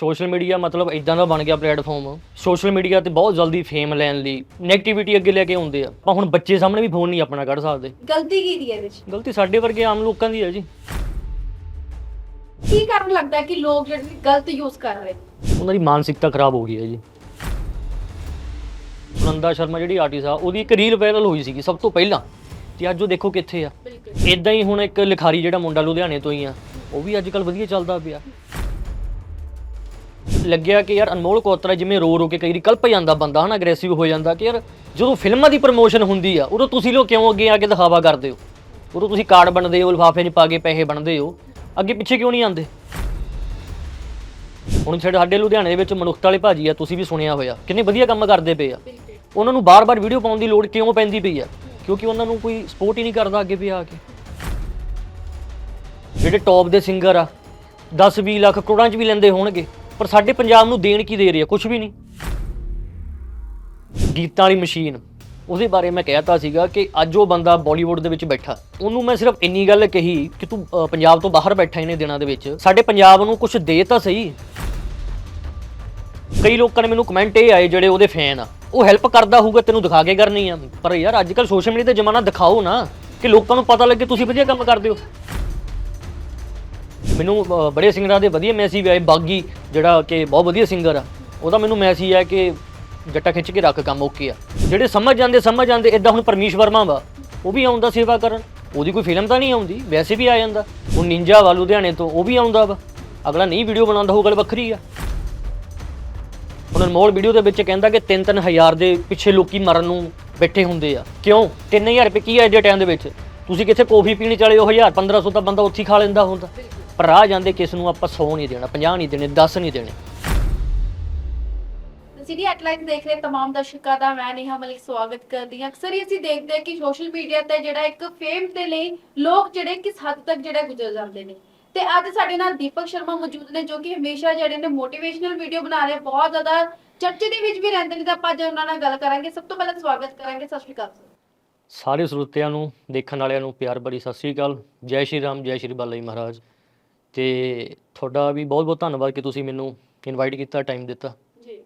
Social media ਮਤਲਬ ਇਦਾਂ ਦਾ ਬਣ ਗਿਆ ਪਲੇਟਫਾਰਮ। ਸੋਸ਼ਲ ਮੀਡੀਆ ਤੇ ਬਹੁਤ ਜਲਦੀ ਫੇਮ ਲੈਣ ਲਈ ਨੈਗੇਟਿਵਿਟੀ ਅੱਗੇ ਲੈ ਕੇ ਆਉਂਦੇ ਆ। ਆਪਾਂ ਹੁਣ ਬੱਚੇ ਸਾਹਮਣੇ ਵੀ ਫੋਨ ਨਹੀਂ ਆਪਣਾ ਕੱਢ ਸਕਦੇ। ਗਲਤੀ ਕੀ ਦੀ ਹੈ ਇਹਦੇ ਵਿੱਚ ਗਲਤੀ ਸਾਡੇ ਵਰਗੇ ਆਮ ਲੋਕਾਂ ਦੀ ਹੈ ਜੀ। ਕੀ ਕਾਰਨ ਲੱਗਦਾ ਹੈ ਕਿ ਲੋਕ ਜਿਹੜੇ ਗਲਤ ਯੂਜ਼ ਕਰ ਰਹੇ? ਉਹਨਾਂ ਦੀ ਮਾਨਸਿਕਤਾ ਖਰਾਬ ਹੋ ਗਈ ਹੈ ਜੀ। ਨੰਦਾ ਸ਼ਰਮਾ ਜਿਹੜੀ ਆਰਟਿਸਟ ਆ ਉਹਦੀ ਇੱਕ ਰੀਲ ਵਾਇਰਲ ਹੋਈ ਸੀਗੀ ਸਭ ਤੋਂ ਪਹਿਲਾਂ। ਤੇ ਅੱਜ ਉਹ ਦੇਖੋ ਕਿੱਥੇ ਆ। ਬਿਲਕੁਲ। ਇਦਾਂ ਹੀ ਹੁਣ ਇੱਕ ਲਿਖਾਰੀ ਜਿਹੜਾ ਮੁੰਡਾ ਲੁਧਿਆਣੇ ਤੋਂ ਹੀ ਆ ਉਹ ਵੀ ਅੱਜ ਕੱਲ ਵਧੀਆ ਚੱਲਦਾ ਪਿਆ। ਲੱਗਿਆ ਕਿ ਯਾਰ ਅਨਮੋਲ ਕੋਤਰਾ ਜਿਵੇਂ ਰੋ ਰੋ ਕੇ ਕਈ ਵਾਰੀ ਕਲਪ ਜਾਂਦਾ ਬੰਦਾ ਹਨਾ ਅਗਰੈਸਿਵ ਹੋ ਜਾਂਦਾ ਕਿ ਯਾਰ ਜਦੋਂ ਫਿਲਮਾਂ ਦੀ ਪ੍ਰਮੋਸ਼ਨ ਹੁੰਦੀ ਆ ਉਦੋਂ ਤੁਸੀਂ ਲੋਕ ਕਿਉਂ ਅੱਗੇ ਆ ਕੇ ਦਿਖਾਵਾ ਕਰਦੇ ਹੋ? ਉਦੋਂ ਤੁਸੀਂ ਕਾਰਡ ਬਣਦੇ ਹੋ ਲਿਫਾਫੇ 'ਚ ਪਾ ਕੇ ਪੈਸੇ ਬਣਦੇ ਹੋ ਅੱਗੇ ਪਿੱਛੇ ਕਿਉਂ ਨਹੀਂ ਆਉਂਦੇ? ਹੁਣ ਸਾਡੇ ਸਾਡੇ ਲੁਧਿਆਣੇ ਦੇ ਵਿੱਚ ਮਨੁੱਖਤਾ ਵਾਲੇ ਭਾਜੀ ਆ ਤੁਸੀਂ ਵੀ ਸੁਣਿਆ ਹੋਇਆ ਕਿੰਨੇ ਵਧੀਆ ਕੰਮ ਕਰਦੇ ਪਏ ਆ। ਉਹਨਾਂ ਨੂੰ ਬਾਰ-ਬਾਰ ਵੀਡੀਓ ਪਾਉਣ ਦੀ ਲੋੜ ਕਿਉਂ ਪੈਂਦੀ ਪਈ ਆ? ਕਿਉਂਕਿ ਉਹਨਾਂ ਨੂੰ ਕੋਈ ਸਪੋਰਟ ਹੀ ਨਹੀਂ ਕਰਦਾ ਅੱਗੇ ਪਿਆ ਆ ਕੇ। ਜਿਹੜੇ ਟੌਪ ਦੇ ਸਿੰਗਰ ਆ 10-20 ਲੱਖ ਕਰੋੜਾਂ 'ਚ ਵੀ ਲੈਂਦੇ ਹੋਣਗੇ। ਪਰ ਸਾਡੇ ਪੰਜਾਬ ਨੂੰ ਦੇਣ ਕੀ ਦੇ ਰਹੇ ਆ ਕੁਝ ਵੀ ਨਹੀਂ। ਗੀਤਾਂ ਵਾਲੀ ਮਸ਼ੀਨ। ਉਹਦੇ ਬਾਰੇ ਮੈਂ ਕਹਿਤਾ ਸੀਗਾ ਕਿ ਅੱਜ ਉਹ ਬੰਦਾ ਬਾਲੀਵੁੱਡ ਦੇ ਵਿੱਚ ਬੈਠਾ। ਉਹਨੂੰ ਮੈਂ ਸਿਰਫ ਇੰਨੀ ਗੱਲ ਕਹੀ ਕਿ ਤੂੰ ਪੰਜਾਬ ਤੋਂ ਬਾਹਰ ਬੈਠਾ ਇਹਨੇ ਦਿਨਾਂ ਦੇ ਵਿੱਚ। ਸਾਡੇ ਪੰਜਾਬ ਨੂੰ ਕੁਝ ਦੇ ਤਾਂ ਸਹੀ। ਕਈ ਲੋਕਾਂ ਨੇ ਮੈਨੂੰ ਕਮੈਂਟ ਇਹ ਆਏ ਜਿਹੜੇ ਉਹਦੇ ਫੈਨ ਆ। ਉਹ ਹੈਲਪ ਕਰਦਾ ਹੋਊਗਾ, ਤੈਨੂੰ ਦਿਖਾ ਕੇ ਕਰਨੀ ਆ। ਪਰ ਯਾਰ, ਅੱਜ ਕੱਲ ਸੋਸ਼ਲ ਮੀਡੀਆ ਦਾ ਜ਼ਮਾਨਾ ਦਿਖਾਓ ਨਾ ਕਿ ਲੋਕਾਂ ਨੂੰ ਪਤਾ ਲੱਗੇ ਤੁਸੀਂ ਵਧੀਆ ਕੰਮ ਕਰਦੇ ਹੋ। ਮੈਨੂੰ ਅ, ਬੜੇ ਸਿੰਗਰਾਂ ਦੇ ਵਧੀਆ ਮੈਸੇਜ ਆਏ। ਬਾਗੀ ਜਿਹੜਾ ਕਿ ਬਹੁਤ ਵਧੀਆ ਸਿੰਗਰ ਆ ਉਹਦਾ ਮੈਨੂੰ ਮੈਸੇਜ ਹੈ ਕਿ ਜੱਟਾ ਖਿੱਚ ਕੇ ਰੱਖ ਕੰਮ ਓਕੇ ਆ। ਜਿਹੜੇ ਸਮਝ ਜਾਂਦੇ ਸਮਝ ਜਾਂਦੇ ਇਦਾਂ ਹੁਣ ਪਰਮੇਸ਼ ਵਰਮਾ ਵਾ ਉਹ ਵੀ ਆਉਂਦਾ ਸੇਵਾ ਕਰਨ। ਉਹਦੀ ਕੋਈ ਫਿਲਮ ਤਾਂ ਨਹੀਂ ਆਉਂਦੀ ਵੈਸੇ ਵੀ ਆ ਜਾਂਦਾ। ਉਹ ਨਿੰਜਾ ਵਾ ਲੁਧਿਆਣੇ ਤੋਂ ਉਹ ਵੀ ਆਉਂਦਾ ਵਾ। ਅਗਲਾ ਨਹੀਂ ਵੀਡੀਓ ਬਣਾਉਂਦਾ ਉਹ ਗੱਲ ਵੱਖਰੀ ਆ। ਹੁਣ ਅਨਮੋਲ ਵੀਡੀਓ ਦੇ ਵਿੱਚ ਕਹਿੰਦਾ ਕਿ 3-3000 ਦੇ ਪਿੱਛੇ ਲੋਕੀ ਮਰਨ ਨੂੰ ਬੈਠੇ ਹੁੰਦੇ ਆ। ਕਿਉਂ? 3000 ਰੁਪਏ ਕੀ ਹੈ ਦੇ ਟਾਈਮ ਦੇ ਵਿੱਚ? ਤੁਸੀਂ ਕਿੱਥੇ ਕੌਫੀ ਪੀਣੀ ਚਲੇ ਉਹ 1000 1500 ਤਾਂ ਬੰਦਾ ਉੱਥੇ ਹੀ ਖਾ ਲੈਂਦਾ ਹੁੰਦਾ। ਪਰ ਰਾਹ ਜਾਂਦੇ ਕਿਸ ਨੂੰ ਆਪਾਂ 100 ਨਹੀਂ ਦੇਣਾ 50 ਨਹੀਂ ਦੇਣੇ 10 ਨਹੀਂ ਦੇਣੇ। ਸਿਟੀ ਹੈਡਲਾਈਨ ਦੇਖ ਰਹੇ ਤਮਾਮ ਦਰਸ਼ਕਾਂ ਦਾ ਮੈਂ ਨੇਹਾ ਮਲਿਕ ਸਵਾਗਤ ਕਰਦੀ ਹਾਂ। ਅਕਸਰ ਹੀ ਅਸੀਂ ਦੇਖਦੇ ਹਾਂ ਕਿ ਸੋਸ਼ਲ ਮੀਡੀਆ ਤੇ ਜਿਹੜਾ ਇੱਕ ਫੇਮ ਦੇ ਲਈ ਲੋਕ ਜਿਹੜੇ ਕਿਸ ਹੱਦ ਤੱਕ ਜਿਹੜਾ ਗੁਜ਼ਰ ਜਾਂਦੇ ਨੇ। ਤੇ ਅੱਜ ਸਾਡੇ ਨਾਲ ਦੀਪਕ ਸ਼ਰਮਾ ਮੌਜੂਦ ਨੇ ਜੋ ਕਿ ਹਮੇਸ਼ਾ ਜਿਹੜੇ ਨੇ ਮੋਟੀਵੇਸ਼ਨਲ ਵੀਡੀਓ ਬਣਾ ਰਹੇ ਬਹੁਤ ਜ਼ਿਆਦਾ ਚਰਚੇ ਦੇ ਵਿੱਚ ਵੀ ਰਹਿੰਦੇ ਨੇ। ਤਾਂ ਆਪਾਂ ਅੱਜ ਉਹਨਾਂ ਨਾਲ ਗੱਲ ਕਰਾਂਗੇ। ਸਭ ਤੋਂ ਪਹਿਲਾਂ ਸਵਾਗਤ ਕਰਾਂਗੇ। ਸਤਿ ਸ਼੍ਰੀ ਅਕਾਲ ਸਾਰੇ ਸਰੋਤਿਆਂ ਨੂੰ ਦੇਖਣ ਵਾਲਿਆਂ ਨੂੰ ਪਿਆਰ ਭਰੀ ਸਤਿ ਸ਼੍ਰੀ ਅਕਾਲ। ਜੈ ਸ਼੍ਰੀ ਰਾਮ ਜੈ ਸ਼੍ਰੀ ਬਾਲਾ ਜੀ ਮਹਾਰਾਜ। ਤੇ ਤੁਹਾਡਾ ਵੀ ਬਹੁਤ ਬਹੁਤ ਧੰਨਵਾਦ ਕਿ ਤੁਸੀਂ ਮੈਨੂੰ ਇਨਵਾਈਟ ਕੀਤਾ ਟਾਈਮ ਦਿੱਤਾ। ਜੀ।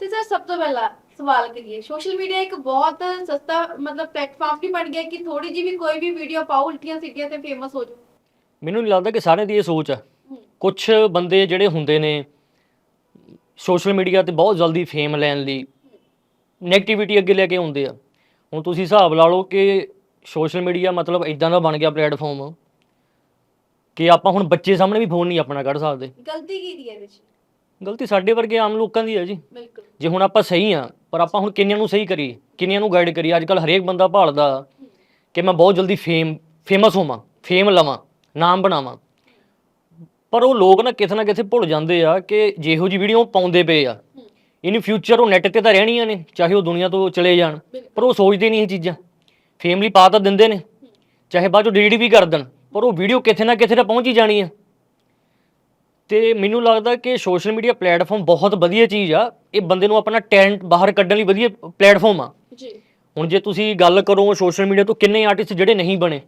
ਤੇ ਸਰ ਸਭ ਤੋਂ ਪਹਿਲਾਂ ਸਵਾਲ ਕਰੀਏ ਸੋਸ਼ਲ ਮੀਡੀਆ ਇੱਕ ਬਹੁਤ ਸਸਤਾ ਮਤਲਬ ਪਲੇਟਫਾਰਮ ਨਹੀਂ ਬਣ ਗਿਆ ਕਿ ਥੋੜੀ ਜਿਹੀ ਵੀ ਕੋਈ ਵੀ ਵੀਡੀਓ ਪਾਓ ਉਲਟੀਆਂ ਸਿੱਧੀਆਂ ਤੇ ਫੇਮਸ ਹੋ ਜਾਓ। ਮੈਨੂੰ ਨਹੀਂ ਲੱਗਦਾ ਕਿ ਸਾਰਿਆਂ ਦੀ ਇਹ ਸੋਚ ਆ। ਹੂੰ। ਕੁਝ ਬੰਦੇ ਜਿਹੜੇ ਹੁੰਦੇ ਨੇ ਸੋਸ਼ਲ ਮੀਡੀਆ ਤੇ ਬਹੁਤ ਜਲਦੀ ਫੇਮ ਲੈਣ ਲਈ ਨੈਗੇਟਿਵਿਟੀ ਅੱਗੇ ਲੈ ਕੇ ਆਉਂਦੇ ਆ। ਹੁਣ ਤੁਸੀਂ ਹਿਸਾਬ ਲਾ ਲਓ ਕਿ ਸੋਸ਼ਲ ਮੀਡੀਆ ਮਤਲਬ ਇਦਾਂ ਦਾ ਬਣ ਗਿਆ ਪਲੇਟਫਾਰਮ ਕਿ ਆਪਾਂ ਹੁਣ ਬੱਚੇ ਸਾਹਮਣੇ ਵੀ ਫੋਨ ਨਹੀਂ ਆਪਣਾ ਕੱਢ ਸਕਦੇ। ਗਲਤੀ ਕੀ ਦੀ ਹੈ ਵਿੱਚ? ਗਲਤੀ ਸਾਡੇ ਵਰਗੇ ਆਮ ਲੋਕਾਂ ਦੀ ਹੈ ਜੀ। ਬਿਲਕੁਲ। ਜੇ ਹੁਣ ਆਪਾਂ ਸਹੀ ਆ ਪਰ ਆਪਾਂ ਹੁਣ ਕਿੰਨਿਆਂ ਨੂੰ ਸਹੀ ਕਰੀਏ ਕਿੰਨਿਆਂ ਨੂੰ ਗਾਈਡ ਕਰੀਏ ਅੱਜ ਕੱਲ ਹਰੇਕ ਬੰਦਾ ਭਾਲਦਾ ਕਿ ਮੈਂ ਬਹੁਤ ਜਲਦੀ ਫੇਮ ਫੇਮਸ ਹੋਵਾਂ ਫੇਮ ਲਵਾਂ ਨਾਮ ਬਣਾਵਾਂ। ਪਰ ਉਹ ਲੋਕ ਨਾ ਕਿਤੇ ਨਾ ਕਿਤੇ ਭੁੱਲ ਜਾਂਦੇ ਆ ਕਿ ਜਿਹੋ ਜੀ ਵੀਡੀਓ ਪਾਉਂਦੇ ਪਏ ਆ। ਇਨ ਫਿਊਚਰ ਉਹ ਨੈਟ ਤੇ ਤਾਂ ਰਹਿਣੀਆਂ ਨੇ ਚਾਹੇ ਉਹ ਦੁਨੀਆ ਤੋਂ ਚਲੇ ਜਾਣ ਪਰ ਉਹ ਸੋਚਦੇ ਨਹੀਂ ਇਹ ਚੀਜ਼ਾਂ। ਫੇਮਲੀ ਪਾ ਤਾਂ ਦਿੰਦੇ ਨੇ ਚਾਹੇ ਬਾਅਦ ਚੋਂ ਡਿਲੀਟ ਵੀ ਕਰ ਦੇਣ। ਪਰ ਉਹ ਵੀਡੀਓ ਕਿਤੇ ਨਾ ਕਿਤੇ ਤਾਂ ਪਹੁੰਚ ਹੀ ਜਾਣੀ ਆ। ਤੇ ਮੈਨੂੰ ਲੱਗਦਾ ਕਿ ਸੋਸ਼ਲ ਮੀਡੀਆ ਪਲੇਟਫਾਰਮ ਬਹੁਤ ਵਧੀਆ ਚੀਜ਼ ਆ। ਇਹ ਬੰਦੇ ਨੂੰ ਆਪਣਾ ਟੈਲੈਂਟ ਬਾਹਰ ਕੱਢਣ ਲਈ ਵਧੀਆ ਪਲੇਟਫਾਰਮ ਆ। ਜੀ। ਹੁਣ ਜੇ ਤੁਸੀਂ ਗੱਲ ਕਰੋ ਸੋਸ਼ਲ ਮੀਡੀਆ ਤੋਂ ਕਿੰਨੇ ਆਰਟਿਸਟ ਜਿਹੜੇ ਨਹੀਂ ਬਣੇ?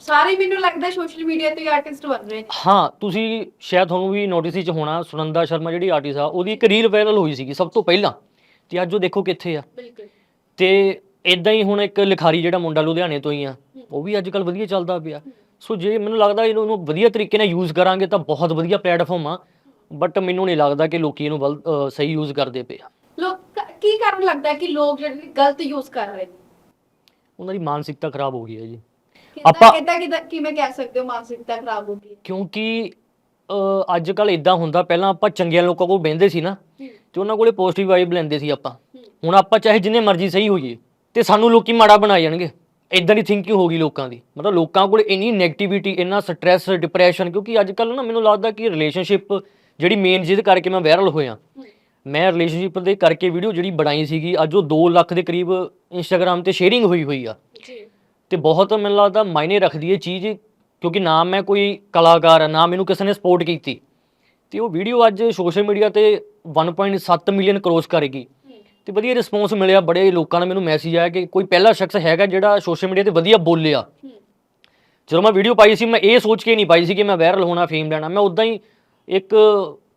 ਸਾਰੇ ਮੈਨੂੰ ਲੱਗਦਾ ਸੋਸ਼ਲ ਮੀਡੀਆ ਤੇ ਆਰਟਿਸਟ ਬਣ ਰਹੇ ਨੇ। ਹਾਂ ਤੁਸੀਂ ਸ਼ਾਇਦ ਤੁਹਾਨੂੰ ਵੀ ਨੋਟਿਸ ਵਿੱਚ ਹੋਣਾ ਸੁਨੰਦਾ ਸ਼ਰਮਾ ਜਿਹੜੀ ਆਰਟਿਸਟ ਆ ਉਹਦੀ ਇੱਕ ਰੀਲ ਵਾਇਰਲ ਹੋਈ ਸੀਗੀ ਸਭ ਤੋਂ ਪਹਿਲਾਂ। ਤੇ ਅੱਜ ਉਹ ਦੇਖੋ ਕਿੱਥੇ ਆ। ਬਿਲਕੁਲ। ਤੇ ਇਦਾਂ ਹੀ ਹੁਣ ਇੱਕ ਲਿਖਾਰੀ ਜਿਹੜਾ ਮੁੰਡਾ ਲੁਧਿਆਣੇ ਤੋਂ ਹੀ ਆ ਉਹ ਵੀ ਅੱਜ ਕੱਲ ਵਧੀਆ ਚੱਲਦਾ ਪਿਆ। ਸੋ ਜੇ ਮੈਨੂੰ ਲੱਗਦਾ ਇਹਨੂੰ ਇਹਨੂੰ ਵਧੀਆ ਤਰੀਕੇ ਨਾਲ ਯੂਜ਼ ਕਰਾਂਗੇ ਤਾਂ ਬਹੁਤ ਵਧੀਆ ਪਲੇਟਫਾਰਮ ਆ। ਬਟ ਮੈਨੂੰ ਨਹੀਂ ਲੱਗਦਾ ਕਿ ਲੋਕੀ ਇਹਨੂੰ ਅਹ ਸਹੀ ਯੂਜ਼ ਕਰਦੇ ਪਏ ਆ। ਲੋਕ ਕੀ ਕਾਰਨ ਲੱਗਦਾ ਹੈ ਕਿ ਲੋਕ ਜਿਹੜੇ ਨੇ ਗਲਤ ਯੂਜ਼ ਕਰ ਰਹੇ ਨੇ? ਉਹਨਾਂ ਦੀ ਮਾਨਸਿਕਤਾ ਖਰਾਬ ਹੋ ਗਈ ਹੈ ਜੀ। ਆਪਾਂ- ਕਿੱਦਾਂ ਕਿੱਦਾਂ ਕਿਵੇਂ ਕਹਿ ਸਕਦੇ ਹੋ ਮਾਨਸਿਕਤਾ ਖਰਾਬ ਹੋ ਗਈ ਕਿਉਂਕਿ ਅਹ, ਅੱਜ ਕੱਲ ਇਦਾਂ ਹੁੰਦਾ ਪਹਿਲਾਂ ਆਪਾਂ ਚੰਗੀਆਂ ਲੋਕਾਂ ਕੋਲ ਬਹਿੰਦੇ ਸੀ ਨਾ ਤੇ ਉਹਨਾਂ ਕੋਲੇ ਪੋਜ਼ਿਟਿਵ ਵਾਈਬ ਲੈਂਦੇ ਸੀ ਆਪਾਂ। ਹੁਣ ਆਪਾਂ ਚਾਹੇ ਜਿੰਨੇ ਮਰਜ਼ੀ ਸਹੀ ਹੋਈਏ ਤੇ ਸਾਨੂੰ ਲੋਕੀ ਮਾੜਾ ਬਣਾ ਜਾਣਗੇ। ਇਦਾਂ ਦੀ ਥਿੰਕਿੰਗ ਹੋ ਗਈ ਲੋਕਾਂ ਦੀ। ਮਤਲਬ ਲੋਕਾਂ ਕੋਲ ਇੰਨੀ 네ਗੇਟਿਵਿਟੀ ਇੰਨਾ ਸਟ੍ਰੈਸ ਡਿਪਰੈਸ਼ਨ ਕਿਉਂਕਿ ਅੱਜ ਕੱਲ ਨਾ ਮੈਨੂੰ ਲੱਗਦਾ ਕਿ ਰਿਲੇਸ਼ਨਸ਼ਿਪ ਜਿਹੜੀ ਮੇਨ ਜਿਹਦੇ ਕਰਕੇ ਮੈਂ ਵਾਇਰਲ ਹੋਇਆ। ਮੈਂ ਰਿਲੇਸ਼ਨਸ਼ਿਪ ਦੇ ਕਰਕੇ ਵੀਡੀਓ ਜਿਹੜੀ ਬਣਾਈ ਸੀਗੀ ਅੱਜ ਉਹ 2 ਲੱਖ ਦੇ ਕਰੀਬ ਇੰਸਟਾਗ੍ਰam ਤੇ ਸ਼ੇਅਰਿੰਗ ਹੋਈ ਹੋਈ ਆ। ਜੀ। ਤੇ ਬਹੁਤ ਮੈਨੂੰ ਲੱਗਦਾ ਮਾਇਨੇ ਰੱਖਦੀ ਹੈ ਚੀਜ਼ ਕਿਉਂਕਿ ਨਾ ਮੈਂ ਕੋਈ ਕਲਾਕਾਰ ਆ ਨਾ ਮੈਨੂੰ ਕਿਸੇ ਨੇ ਸਪੋਰਟ ਕੀਤੀ। ਤੇ ਉਹ ਵੀਡੀਓ ਅੱਜ ਸੋਸ਼ਲ ਮੀਡੀਆ ਤੇ 1.7 ਮਿਲੀਅਨ ਕਰੋਸ ਕਰੇਗੀ। ਤੇ ਵਧੀਆ ਰਿਸਪੌਂਸ ਮਿਲਿਆ ਬੜੇ ਲੋਕਾਂ ਦਾ ਮੈਨੂੰ ਮੈਸੇਜ ਆਇਆ ਕਿ ਕੋਈ ਪਹਿਲਾ ਸ਼ਖਸ ਹੈਗਾ ਜਿਹੜਾ ਸੋਸ਼ਲ ਮੀਡੀਆ ਤੇ ਵਧੀਆ ਬੋਲਿਆ। ਜਦੋਂ ਮੈਂ ਵੀਡੀਓ ਪਾਈ ਸੀ, ਮੈਂ ਇਹ ਸੋਚ ਕੇ ਨਹੀਂ ਪਾਈ ਸੀ ਕਿ ਮੈਂ ਵਾਇਰਲ ਹੋਣਾ ਫੇਮ ਲੈਣਾ। ਮੈਂ ਉਦਾਂ ਹੀ ਇੱਕ